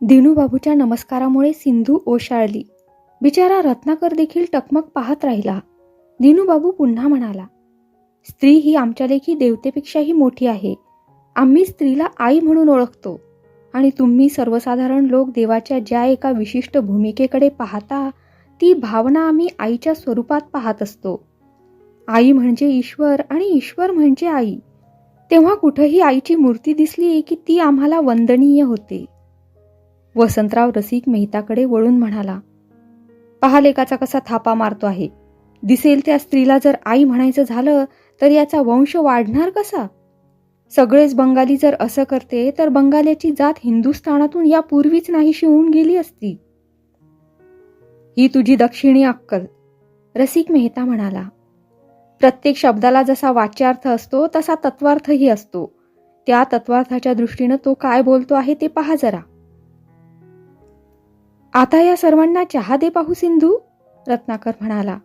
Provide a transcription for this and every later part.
दिनूबाबूच्या नमस्कारामुळे सिंधू ओशाळली. बिचारा रत्नाकर देखील टकमक पाहत राहिला. दिनूबाबू पुन्हा म्हणाला स्त्री ही आमच्या लेखी देवतेपेक्षाही मोठी आहे. आम्ही स्त्रीला आई म्हणून ओळखतो. आणि तुम्ही सर्वसाधारण लोक देवाच्या ज्या एका विशिष्ट भूमिकेकडे पाहता ती भावना आम्ही आईच्या स्वरूपात पाहत असतो. आई म्हणजे ईश्वर आणि ईश्वर म्हणजे आई. तेव्हा कुठंही आईची मूर्ती दिसली की ती आम्हाला वंदनीय होते. वसंतराव रसिक मेहताकडे वळून म्हणाला पहा लेकाचा कसा थापा मारतो आहे. दिसेल त्या स्त्रीला जर आई म्हणायचं झालं तर याचा वंश वाढणार कसा? सगळेच बंगाली जर असं करते तर बंगाल्याची जात हिंदुस्थानातून यापूर्वीच नाहीशी होऊन गेली असती. ही तुझी दक्षिणी अक्कल रसिक मेहता म्हणाला. प्रत्येक शब्दाला जसा वाच्यार्थ असतो तसा तत्वार्थही असतो. त्या तत्वार्थाच्या दृष्टीनं तो काय बोलतो आहे ते पहा जरा. आता या सर्वांना चहा दे पाहू सिंधू रत्नाकर म्हणाला.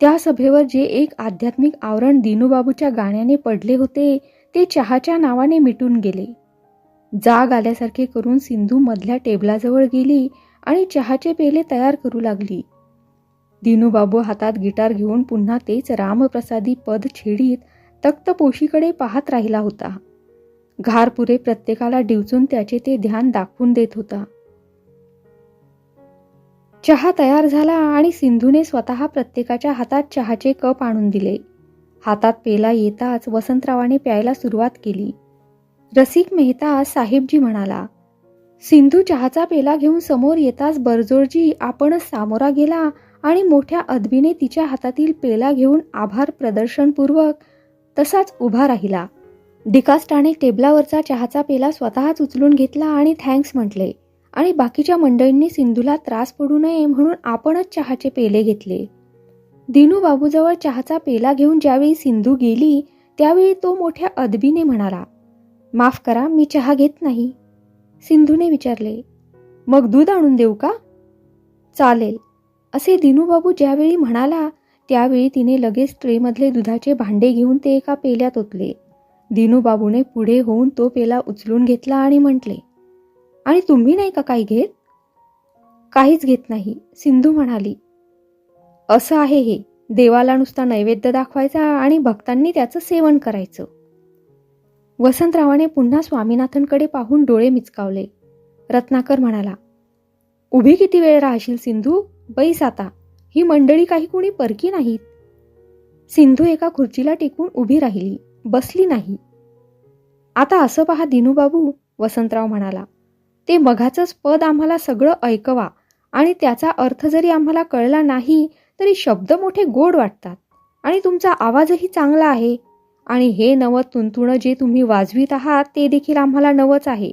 त्या सभेवर जे एक आध्यात्मिक आवरण दिनूबाबूच्या गाण्याने पडले होते ते चहाच्या नावाने मिटून गेले. जाग आल्यासारखे करून सिंधू मधल्या टेबलाजवळ गेली आणि चहाचे पेले तयार करू लागली. दिनूबाबू हातात गिटार घेऊन पुन्हा तेच रामप्रसादी पद छेडीत तक्तपोशीकडे पाहत राहिला होता. घारपुरे प्रत्येकाला डिवचून त्याचे ते ध्यान दाखवून देत होता. चहा तयार झाला आणि सिंधूने स्वतः प्रत्येकाच्या हातात चहाचे कप आणून दिले. हातात पेला येताच वसंतरावाने प्यायला सुरुवात केली. रसिक मेहता साहेबजी म्हणाला सिंधू चहाचा पेला घेऊन समोर येताच बरजोरजी आपणच सामोरा गेला आणि मोठ्या अदबीने तिच्या हातातील पेला घेऊन आभार प्रदर्शनपूर्वक तसाच उभा राहिला. डिकास्टाने टेबलावरचा चहाचा पेला स्वतःच उचलून घेतला आणि थँक्स म्हटले. आणि बाकीच्या मंडळींनी सिंधूला त्रास पडू नये म्हणून आपणच चहाचे पेले घेतले. दिनू बाबूजवळ चहाचा पेला घेऊन ज्यावेळी सिंधू गेली त्यावेळी तो मोठ्या अदबीने म्हणाला माफ करा मी चहा घेत नाही. सिंधूने विचारले मग दूध आणून देऊ का? चालेल. असे दिनूबाबू ज्यावेळी म्हणाला त्यावेळी तिने लगेच ट्रेमधले दुधाचे भांडे घेऊन ते एका पेल्यात ओतले. दिनूबाबूने पुढे होऊन तो पेला उचलून घेतला आणि म्हटले आणि तुम्ही नाही का काही घेत? काहीच घेत नाही सिंधू म्हणाली. असं आहे हे देवाला नुसता नैवेद्य दाखवायचा आणि भक्तांनी त्याचं सेवन करायचं. वसंतरावाने पुन्हा स्वामीनाथनकडे पाहून डोळे मिचकावले. रत्नाकर म्हणाला उभी किती वेळ राहशील सिंधू? बैस आता. ही मंडळी काही कुणी परकी नाहीत. सिंधू एका खुर्चीला टेकून उभी राहिली बसली नाही. आता असं पहा दिनूबाबू वसंतराव म्हणाला. ते मघाचंच पद आम्हाला सगळं ऐकवा. आणि त्याचा अर्थ जरी आम्हाला कळला नाही तरी शब्द मोठे गोड वाटतात. आणि तुमचा आवाजही चांगला आहे. आणि हे नवं तुंतुणं जे तुम्ही वाजवीत आहात ते देखील आम्हाला नवंच आहे.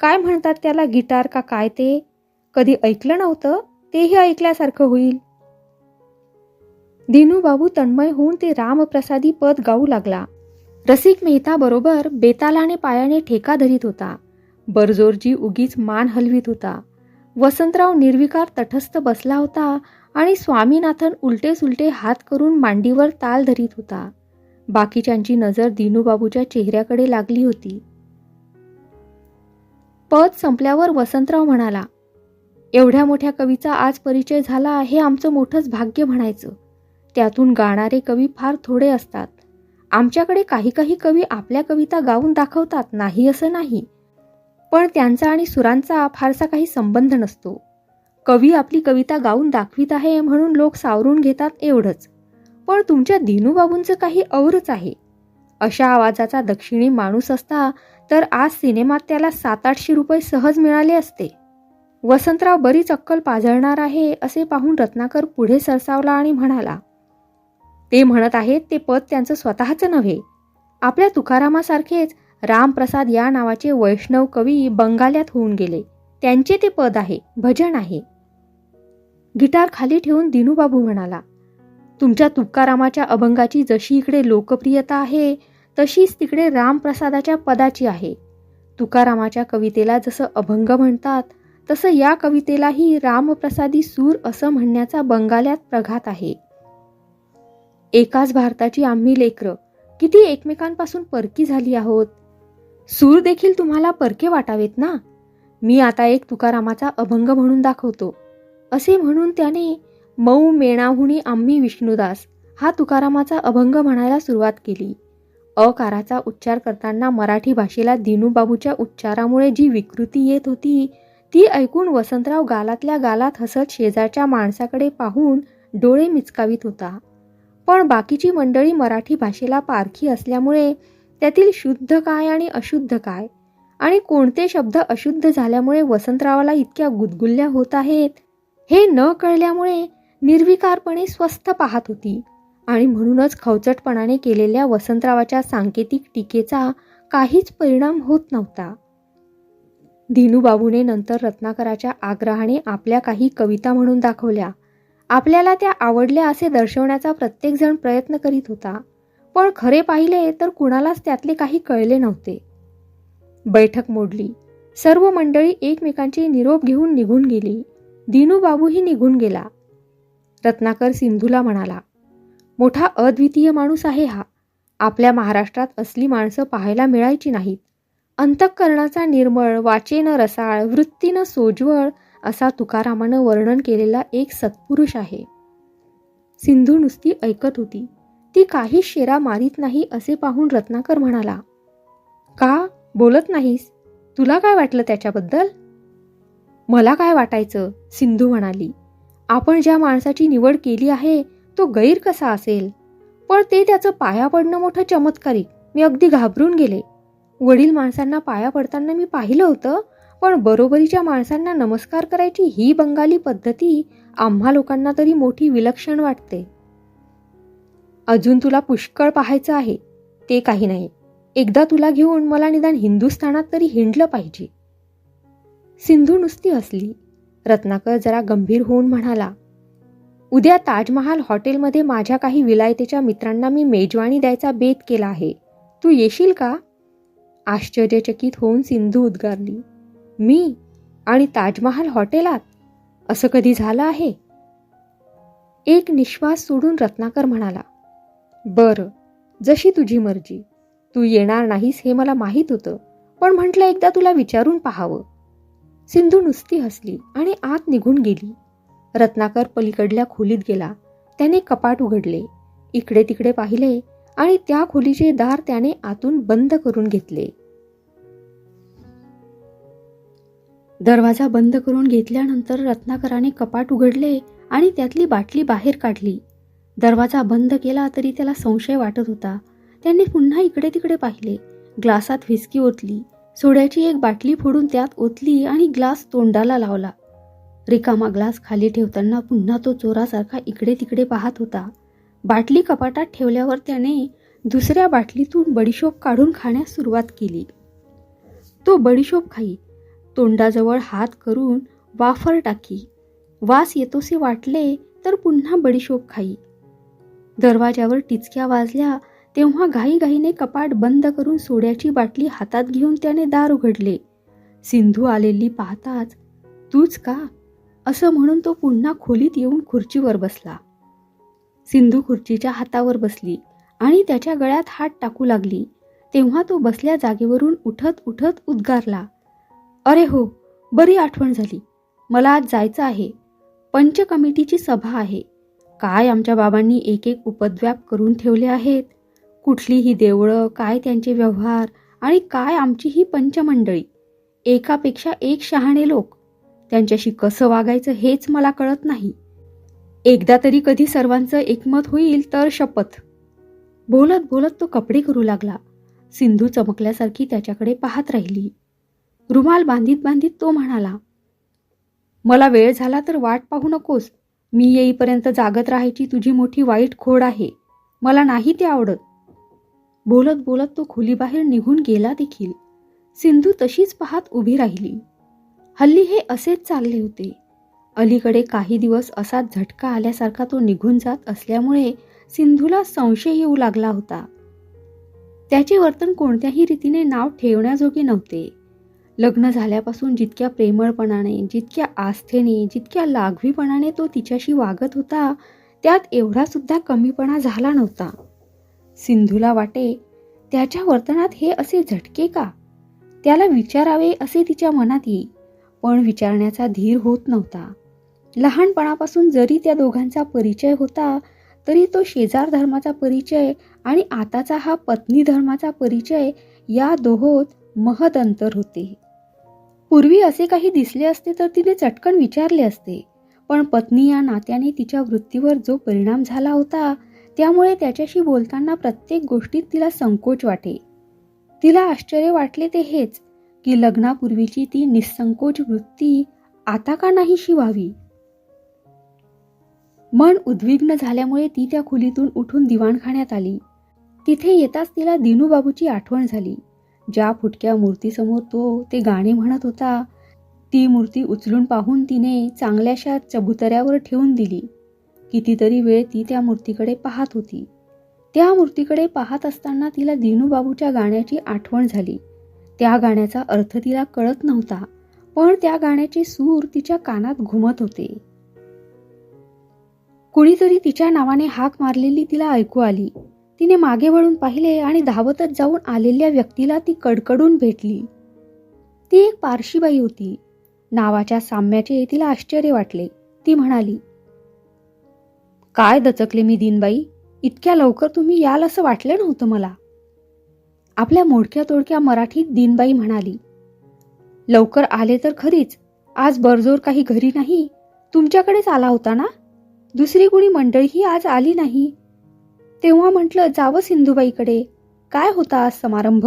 काय म्हणतात त्याला गिटार का काय ते? कधी ऐकलं नव्हतं? तेही ऐकल्यासारखं होईल. दिनूबाबू तन्मय होऊन ते रामप्रसादी पद गाऊ लागला. रसिक मेहता बरोबर बेतालाने पायाने ठेका धरीत होता. बरजोरजी उगीच मान हलवीत होता. वसंतराव निर्विकार तटस्थ बसला होता आणि स्वामीनाथन उलटे सुलटे हात करून मांडीवर ताल धरीत होता. बाकीच्यांची नजर दिनूबाबूच्या चेहऱ्याकडे लागली होती. पद संपल्यावर वसंतराव म्हणाला एवढ्या मोठ्या कवीचा आज परिचय झाला हे आमचं मोठंच भाग्य म्हणायचं. त्यातून गाणारे कवी फार थोडे असतात. आमच्याकडे काही काही कवी आपल्या कविता गाऊन दाखवतात नाही असं नाही. पण त्यांचा आणि सुरांचा फारसा काही संबंध नसतो. कवी आपली कविता गाऊन दाखवित आहे म्हणून लोक सावरून घेतात एवढंच. पण तुमच्या दिनूबाबूंचं काही औरच आहे. अशा आवाजाचा दक्षिणी माणूस असता तर आज सिनेमात त्याला सात आठशे रुपये सहज मिळाले असते. वसंतराव बरीच अक्कल पाजळणार आहे असे पाहून रत्नाकर पुढे सरसावला आणि म्हणाला ते म्हणत आहेत ते पद त्यांचं स्वतःचं नव्हे. आपल्या तुकारामासारखेच रामप्रसाद या नावाचे वैष्णव कवी बंगाल्यात होऊन गेले. त्यांचे ते पद आहे भजन आहे. गिटार खाली ठेवून दिनूबाबू म्हणाला तुमच्या तुकारामाच्या अभंगाची जशी इकडे लोकप्रियता आहे तशीच तिकडे रामप्रसादाच्या पदाची आहे. तुकारामाच्या कवितेला जसं अभंग म्हणतात तसं या कवितेलाही रामप्रसादी सूर असं म्हणण्याचा बंगाल्यात प्रघात आहे. एकाच भारताची आम्ही लेकरं किती एकमेकांपासून परकी झाली आहोत सूर देखील तुम्हाला परके वाटावेत ना? मी आता एक तुकारामाचा अभंग म्हणून दाखवतो. असे म्हणून त्याने मऊ मेणाहुणी आम्ही विष्णुदास हा तुकारामाचा अभंग म्हणायला सुरुवात केली. अकाराचा उच्चार करताना मराठी भाषेला दिनूबाबूच्या उच्चारामुळे जी विकृती येत होती ती ऐकून वसंतराव गालातल्या गालात हसत शेजारच्या माणसाकडे पाहून डोळे मिचकावीत होता. पण बाकीची मंडळी मराठी भाषेला पारखी असल्यामुळे त्यातील शुद्ध काय आणि अशुद्ध काय? आणि कोणते शब्द अशुद्ध झाल्यामुळे वसंतरावाला इतक्या गुदगुल्या होत आहेत? हे न कळल्यामुळे निर्विकारपणे स्वस्थ पाहत होती. आणि म्हणूनच खवचटपणाने केलेल्या वसंतरावाच्या सांकेतिक टीकेचा काहीच परिणाम होत नव्हता. दिनूबाबूने नंतर रत्नाकराच्या आग्रहाने आपल्या काही कविता म्हणून दाखवल्या. आपल्याला त्या आवडल्या असे दर्शवण्याचा प्रत्येकजण प्रयत्न करीत होता. पण खरे पाहिले तर कुणालाच त्यातले काही कळले नव्हते. बैठक मोडली. सर्व मंडळी एकमेकांची निरोप घेऊन निघून गेली. दिनूबाबूही निघून गेला. रत्नाकर सिंधूला म्हणाला मोठा अद्वितीय माणूस आहे हा. आपल्या महाराष्ट्रात असली माणसं पाहायला मिळायची नाहीत. अंतःकरणाचा निर्मळ वाचेनं रसाळ वृत्तीनं सोज्वळ असा तुकारामानं वर्णन केलेला एक सत्पुरुष आहे. सिंधू नुसती ऐकत होती. ती काही शेरा मारीत नाही असे पाहून रत्नाकर म्हणाला का? बोलत नाहीस? तुला काय वाटलं त्याच्याबद्दल? मला काय वाटायचं? सिंधू म्हणाली. आपण ज्या माणसाची निवड केली आहे तो गैर कसा असेल? पण ते त्याचं पाया पडणं मोठं चमत्कारिक. मी अगदी घाबरून गेले. वडील माणसांना पाया पडताना मी पाहिलं होतं पण बरोबरीच्या माणसांना नमस्कार करायची ही बंगाली पद्धती आम्हा लोकांना तरी मोठी विलक्षण वाटते. अजून तुला पुष्कळ पाहायचं आहे. ते काही नाही. एकदा तुला घेऊन मला निदान हिंदुस्थानात तरी हिंडलं पाहिजे. सिंधू नुसती हसली. रत्नाकर जरा गंभीर होऊन म्हणाला उद्या ताजमहाल हॉटेलमध्ये माझ्या काही विलायतेच्या मित्रांना मी मेजवानी द्यायचा बेत केला आहे. तू येशील का? आश्चर्यचकित होऊन सिंधू उद्गारली मी? आणि ताजमहाल हॉटेलात? असं कधी झालं आहे? एक निश्वास सोडून रत्नाकर म्हणाला बरं जशी तुझी मर्जी. तू येणार नाहीस हे मला माहीत होतं पण म्हटलं एकदा तुला विचारून पाहावं. सिंधू नुसती हसली आणि आत निघून गेली. रत्नाकर पलीकडल्या खोलीत गेला. त्याने कपाट उघडले. इकडे तिकडे पाहिले आणि त्या खोलीचे दार त्याने आतून बंद करून घेतले. दरवाजा बंद करून घेतल्यानंतर रत्नाकराने कपाट उघडले आणि त्यातली बाटली बाहेर काढली. दरवाजा बंद केला तरी त्याला संशय वाटत होता. त्यांनी पुन्हा इकडे तिकडे पाहिले. ग्लासात व्हिस्की ओतली. सोड्याची एक बाटली फोडून त्यात ओतली आणि ग्लास तोंडाला लावला. रिकामा ग्लास खाली ठेवताना पुन्हा तो चोरासारखा इकडे तिकडे पाहत होता. बाटली कपाटात ठेवल्यावर त्याने दुसऱ्या बाटलीतून बडीशोप काढून खाण्यास सुरुवात केली. तो बडीशोप खाई. तोंडाजवळ हात करून वाफर टाकी. वास येतोसे वाटले तर पुन्हा बडीशोप खाई. दरवाजावर टिचक्या वाजल्या तेव्हा घाईघाईने कपाट बंद करून सोड्याची बाटली हातात घेऊन त्याने दार उघडले. सिंधू आलेली पाहताच तूच का? असं म्हणून तो पुन्हा खोलीत येऊन खुर्चीवर बसला. सिंधू खुर्चीच्या हातावर बसली आणि त्याच्या गळ्यात हात टाकू लागली. तेव्हा तो बसल्या जागेवरून उठत उठत उद्गारला अरे हो बरी आठवण झाली. मला आज जायचं आहे. पंच कमिटीची सभा आहे. काय आमच्या बाबांनी एक एक उपद्व्याप करून ठेवले आहेत? कुठली ही देवळं काय त्यांचे व्यवहार आणि काय आमची ही पंचमंडळी? एकापेक्षा एक शहाणे लोक. त्यांच्याशी कसं वागायचं हेच मला कळत नाही. एकदा तरी कधी सर्वांचं एकमत होईल तर शपथ. बोलत बोलत तो कपडे करू लागला. सिंधू चमकल्यासारखी त्याच्याकडे पाहत राहिली. रुमाल बांधित बांधित तो म्हणाला मला वेळ झाला तर वाट पाहू नकोस. मी येईपर्यंत जागत राहायची तुझी मोठी वाईट खोड आहे. मला नाही ते आवडत. बोलत बोलत तो खोलीबाहेर निघून गेला देखील. सिंधू तशीच पाहत उभी राहिली. हल्ली हे असेच चालले होते. अलीकडे काही दिवस असाच झटका आल्यासारखा तो निघून जात असल्यामुळे सिंधूला संशय येऊ लागला होता. त्याचे वर्तन कोणत्याही रीतीने नाव ठेवण्याजोगे नव्हते. लग्न झाल्यापासून जितक्या प्रेमळपणाने जितक्या आस्थेने जितक्या लागवीपणाने तो तिच्याशी वागत होता त्यात एवढा सुद्धा कमीपणा झाला नव्हता. सिंधूला वाटे त्याच्या वर्तनात हे असे झटके का? त्याला विचारावे असे तिच्या मनात येई पण विचारण्याचा धीर होत नव्हता. लहानपणापासून जरी त्या दोघांचा परिचय होता तरी तो शेजार धर्माचा परिचय आणि आताचा हा पत्नी धर्माचा परिचय या दोहोत महद अंतर होते. पूर्वी असे काही दिसले असते तर तिने चटकन विचारले असते पण पत्नी या नात्याने तिच्या वृत्तीवर जो परिणाम झाला होता त्यामुळे त्याच्याशी बोलताना प्रत्येक गोष्टीत तिला संकोच वाटे. तिला आश्चर्य वाटले ते हेच की लग्नापूर्वीची ती निसंकोच वृत्ती आता का नाहीशी व्हावी? मन उद्विग्न झाल्यामुळे ती त्या खोलीतून उठून दिवाणखाण्यात आली. तिथे येताच तिला दिनूबाबूची आठवण झाली. ज्या फुटक्या मूर्तीसमोर तो ते गाणे म्हणत होता ती मूर्ती उचलून पाहून तिने चांगल्याशा चबुतऱ्यावर ठेवून दिली. कितीतरी वेळ ती त्या मूर्तीकडे पाहत होती. त्या मूर्तीकडे पाहत असताना तिला दिनूबाबूच्या गाण्याची आठवण झाली. त्या गाण्याचा अर्थ तिला कळत नव्हता पण त्या गाण्याचे सूर तिच्या कानात घुमत होते. कुणीतरी तिच्या नावाने हाक मारलेली तिला ऐकू आली. तिने मागे वळून पाहिले आणि धावतच जाऊन आलेल्या व्यक्तीला ती कडकडून भेटली. ती एक पारशीबाई होती. नावाच्या साम्याचे तिला आश्चर्य वाटले. ती म्हणाली काय दचकले मी दिनबाई? इतक्या लवकर तुम्ही याल असं वाटलं नव्हतं मला. आपल्या मोडक्या तोडक्या मराठीत दिनबाई म्हणाली लवकर आले तर खरीच. आज बरजोर काही घरी नाही. तुमच्याकडेच आला होता ना? दुसरी कुणी मंडळीही आज आली नाही. तेव्हा म्हटलं जावं सिंधुबाईकडे. काय होता आज समारंभ?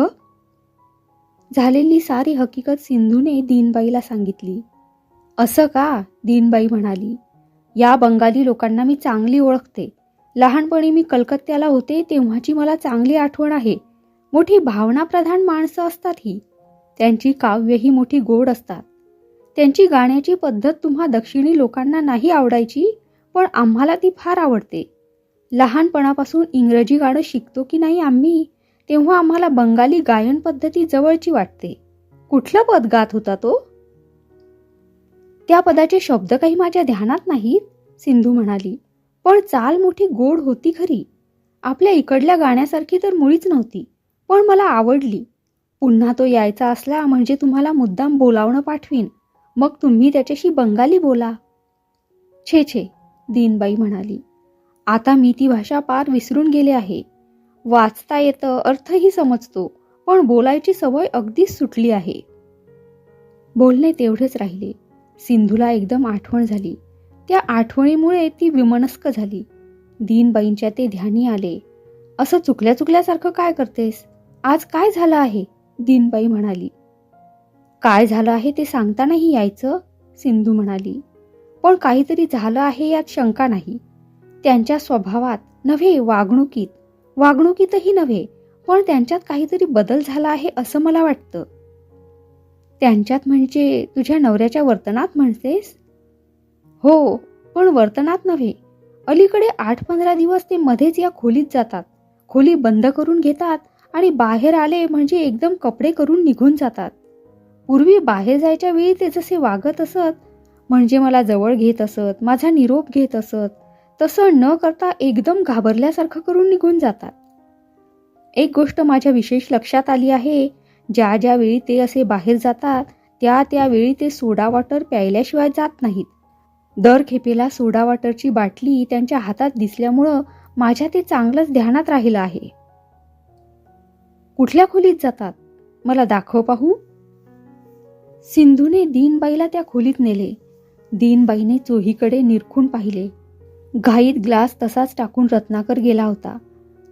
झालेली सारी हकीकत सिंधूने दीनबाईला सांगितली. असं का? दीनबाई म्हणाली. या बंगाली लोकांना मी चांगली ओळखते. लहानपणी मी कलकत्त्याला होते तेव्हाची मला चांगली आठवण आहे. मोठी भावनाप्रधान माणसं असतात ही. त्यांची काव्यही मोठी गोड असतात. त्यांची गाण्याची पद्धत तुम्हा दक्षिणी लोकांना नाही आवडायची पण आम्हाला ती फार आवडते. लहानपणापासून इंग्रजी गाणं शिकतो की नाही आम्ही तेव्हा आम्हाला बंगाली गायन पद्धती जवळची वाटते. कुठलं पद गात होता तो? त्या पदाचे शब्द काही माझ्या ध्यानात नाहीत सिंधू म्हणाली. पण चाल मोठी गोड होती खरी. आपल्या इकडल्या गाण्यासारखी तर मुळीच नव्हती पण मला आवडली. पुन्हा तो यायचा असला म्हणजे तुम्हाला मुद्दाम बोलावणं पाठवीन. मग तुम्ही त्याच्याशी बंगाली बोला. छे छे दीनबाई म्हणाली. आता मी ती भाषा पार विसरून गेले आहे. वाचता येतं अर्थही समजतो पण बोलायची सवय अगदीच सुटली आहे. बोलणे तेवढेच राहिले. सिंधूला एकदम आठवण झाली. त्या आठवणीमुळे ती विमनस्क झाली. दीनबाईंच्या ते ध्यानी आले. असं चुकल्या चुकल्यासारखं काय करतेस? आज काय झालं आहे? दीनबाई म्हणाली. काय झालं आहे ते सांगता नाही यायचं? सिंधू म्हणाली. पण काहीतरी झालं आहे यात शंका नाही. त्यांच्या स्वभावात नव्हे वागणुकीत. वागणुकीतही नव्हे पण त्यांच्यात काहीतरी बदल झाला आहे असं मला वाटतं. त्यांच्यात म्हणजे तुझ्या नवऱ्याच्या वर्तनात म्हणतेस? हो पण वर्तनात नव्हे. अलीकडे आठ पंधरा दिवस ते मध्येच या खोलीत जातात. खोली बंद करून घेतात आणि बाहेर आले म्हणजे एकदम कपडे करून निघून जातात. पूर्वी बाहेर जायच्या वेळी ते जसे वागत असत म्हणजे मला जवळ घेत असत माझा निरोप घेत असत तसं न करता एकदम घाबरल्यासारखं करून निघून जातात. एक गोष्ट माझ्या विशेष लक्षात आली आहे ज्या ज्या वेळी ते असे बाहेर जातात त्या त्यावेळी ते सोडा वॉटर प्यायल्याशिवाय जात नाहीत. दर खेपेला सोडा वॉटरची बाटली त्यांच्या हातात दिसल्यामुळं माझ्या ते चांगलंच ध्यानात राहिलं आहे. कुठल्या खोलीत जातात? मला दाखव पाहू. सिंधूने दीनबाईला त्या खोलीत नेले. दीनबाईने चोहीकडे निरखून पाहिले. घाईत ग्लास तसाच टाकून रत्नाकर गेला होता.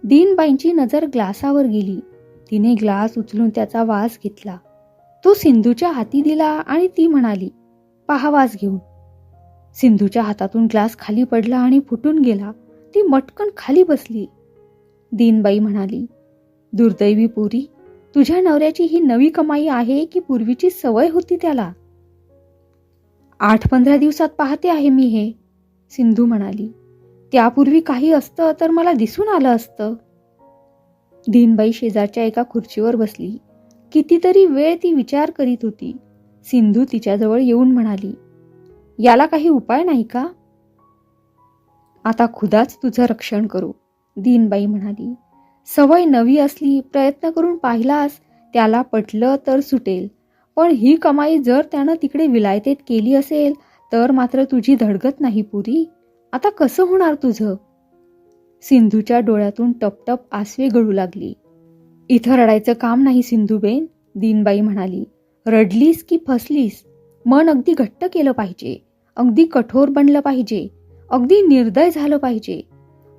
दीनबाईंची नजर ग्लासावर गेली. तिने ग्लास उचलून त्याचा वास घेतला. तो सिंधूच्या हाती दिला आणि ती म्हणाली पहा वास घेऊन. सिंधूच्या हातातून ग्लास खाली पडला आणि फुटून गेला. ती मटकन खाली बसली. दीनबाई म्हणाली दुर्दैवी पुरी तुझ्या नवऱ्याची ही नवी कमाई आहे की पूर्वीची सवय होती त्याला? आठ पंधरा दिवसात पाहते आहे मी हे. सिंधू म्हणाली त्यापूर्वी काही असतं तर मला दिसून आलं असतं. दीनबाई शेजारच्या एका खुर्चीवर बसली. कितीतरी वेळ ती विचार करीत होती. सिंधू तिच्याजवळ येऊन म्हणाली याला काही उपाय नाही का? आता खुदाच तुझं रक्षण करू दीनबाई म्हणाली. सवय नवी असली प्रयत्न करून पाहिलास त्याला पटलं तर सुटेल. पण ही कमाई जर त्यानं तिकडे विलायतेत केली असेल तर मात्र तुझी धडगत नाही पुरी. आता कसं होणार तुझं? सिंधूच्या डोळ्यातून टपटप आसवे गळू लागली. इथं रडायचं काम नाही सिंधूबेन दीनबाई म्हणाली. रडलीस की फसलीस? मन अगदी घट्ट केलं पाहिजे. अगदी कठोर बनलं पाहिजे. अगदी निर्दय झालं पाहिजे.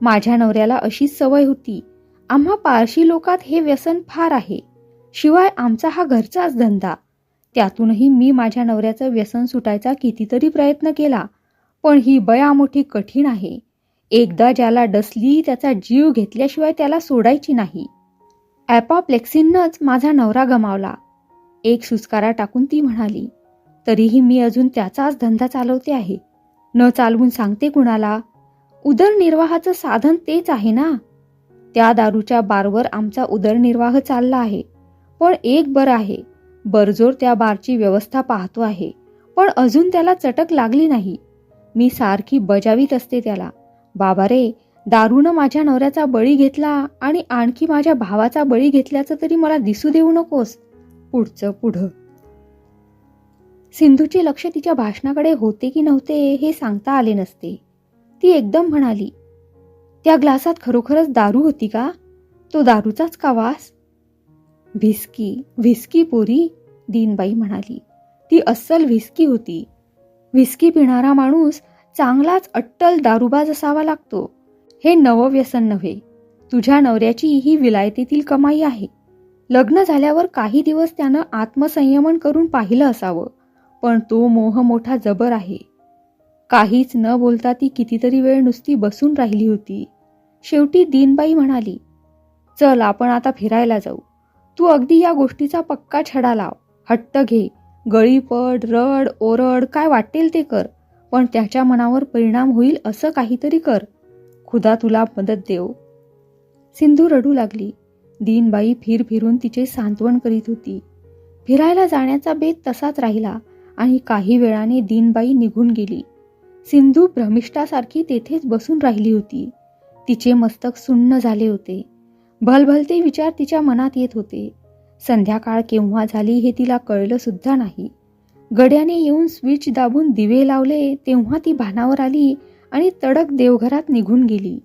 माझ्या नवऱ्याला अशीच सवय होती. आम्हा पारशी लोकात हे व्यसन फार आहे. शिवाय आमचा हा घरचाच धंदा. त्यातूनही मी माझ्या नवऱ्याचं व्यसन सुटायचा कितीतरी प्रयत्न केला पण ही बया मोठी कठीण आहे. एकदा ज्याला डसली त्याचा जीव घेतल्याशिवाय त्याला सोडायची नाही. ॲपॉप्लेक्सिननंच माझा नवरा गमावला. एक सुस्कारा टाकून ती म्हणाली तरीही मी अजून त्याचाच धंदा चालवते आहे. न चालवून सांगते कुणाला. उदरनिर्वाहाचं साधन तेच आहे ना? त्या दारूच्या बारवर आमचा उदरनिर्वाह चालला आहे. पण एक बरं आहे. बरजोर त्या बारची व्यवस्था पाहतो आहे. पण अजून त्याला चटक लागली नाही. मी सारखी बजावीत असते त्याला. बाबा रे दारूनं माझ्या नवऱ्याचा बळी घेतला आणि आणखी माझ्या भावाचा बळी घेतल्याचं तरी मला दिसू देऊ नकोस. पुढचं पुढं. सिंधूचे लक्ष तिच्या भाषणाकडे होते की नव्हते हे सांगता आले नसते. ती एकदम म्हणाली त्या ग्लासात खरोखरच दारू होती का? तो दारूचाच का वास? व्हिस्की व्हिस्की पोरी दीनबाई म्हणाली. ती अस्सल व्हिस्की होती. व्हिस्की पिणारा माणूस चांगलाच अट्टल दारुबाज असावा लागतो. हे नवव्यसन नव्हे. तुझ्या नवऱ्याची ही विलायतीतील कमाई आहे. लग्न झाल्यावर काही दिवस त्यानं आत्मसंयमन करून पाहिलं असावं पण तो मोह मोठा जबर आहे. काहीच न बोलता ती कितीतरी वेळ नुसती बसून राहिली होती. शेवटी दीनबाई म्हणाली चल आपण आता फिरायला जाऊ. तू अगदी या गोष्टीचा पक्का छडा लाव. हट्ट घे. गळीपड रड ओरड काय वाटेल ते कर. पण त्याच्या मनावर परिणाम होईल असं काहीतरी कर. खुदा तुला मदत देव. सिंधू रडू लागली. दीनबाई फिर फिरून तिचे सांत्वन करीत होती. फिरायला जाण्याचा बेत तसाच राहिला आणि काही वेळाने दीनबाई निघून गेली. सिंधू भ्रमिष्ठासारखी तेथेच बसून राहिली होती. तिचे मस्तक सुन्न झाले होते. भलभलते विचार तिच्या मनात येत होते. संध्याकाळ केव्हा झाली हे तिला कळलं सुद्धा नाही. गड्याने येऊन स्विच दाबून दिवे लावले तेव्हा ती भानावर आली आणि तडक देवघरात निघून गेली.